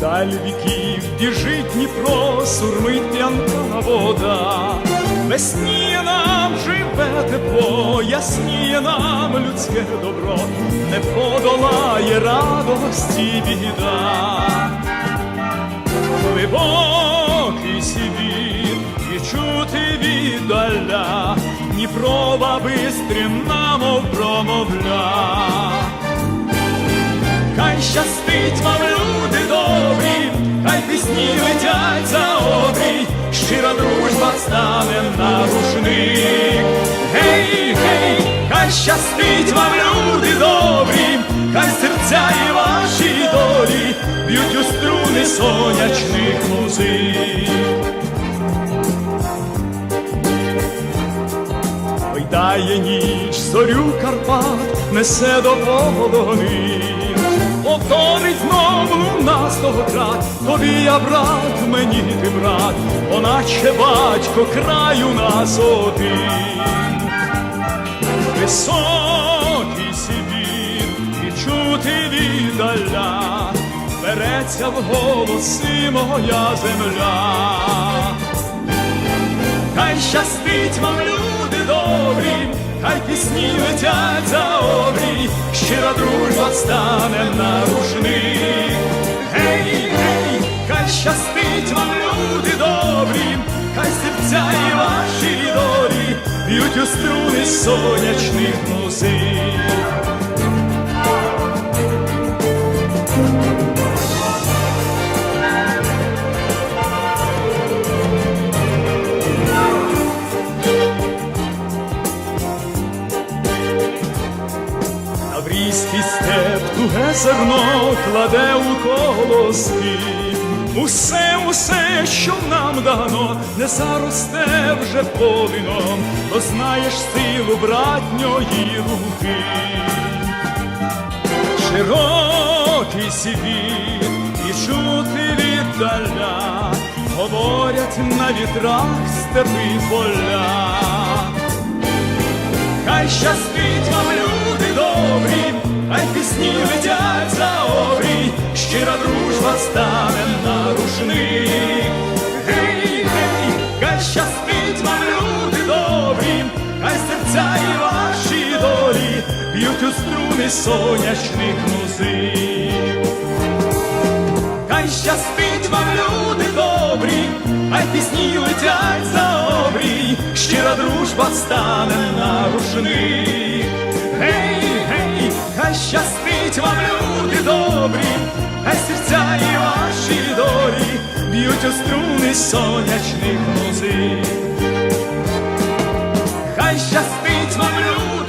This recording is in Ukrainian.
Даль віків біжить Дніпро, сурмить п'янка вода, весніє нам живе тепло, ясніє нам людське добро, не подолає радості біда. Глибокий світ і чути віддаля, Дніпрова бистрим мов промовля. Дружба стане на рушник. Гей, гей, хай щастить вам, люди добрі, хай серця і ваші долі б'ють у струни сонячних музик. Гойдає ніч, зорю Карпат, несе до полони. Повторить знов луна стогократ, тобі я брат, мені ти брат, оначе батько краю нас один. Високий світ і чути віддаля, береться в голоси моя земля. Хай щастить вам, люди добрі, хай пісні летять за обрій, щира дружба стане на. Гей, гей, хай щастить вам, люди добрі, хай серця і ваші долі б'ють у струни сонячних музик. Таврійський степ туге зерно кладе у колоски. Усе, усе, що нам дано, не заросте вже повіном, то знаєш силу братньої руки. Широкий світ і чути віддаля, говорять на вітрах степи поля. Хай щастить вам, пісні летять за обрій, щира дружба стане на рушник. Гей, гей, хай щастить вам, люди добрі, хай серця і ваші долі б'ють у струни сонячних музик. Хай щастить вам, люди добрі, хай пісні летять за обрій, щира дружба стане на рушник. Гей, гей, хай Щастить вам люди добрі, хай серця і ваші долі б'ють у струни сонячних музик. Хай щастить вам люди.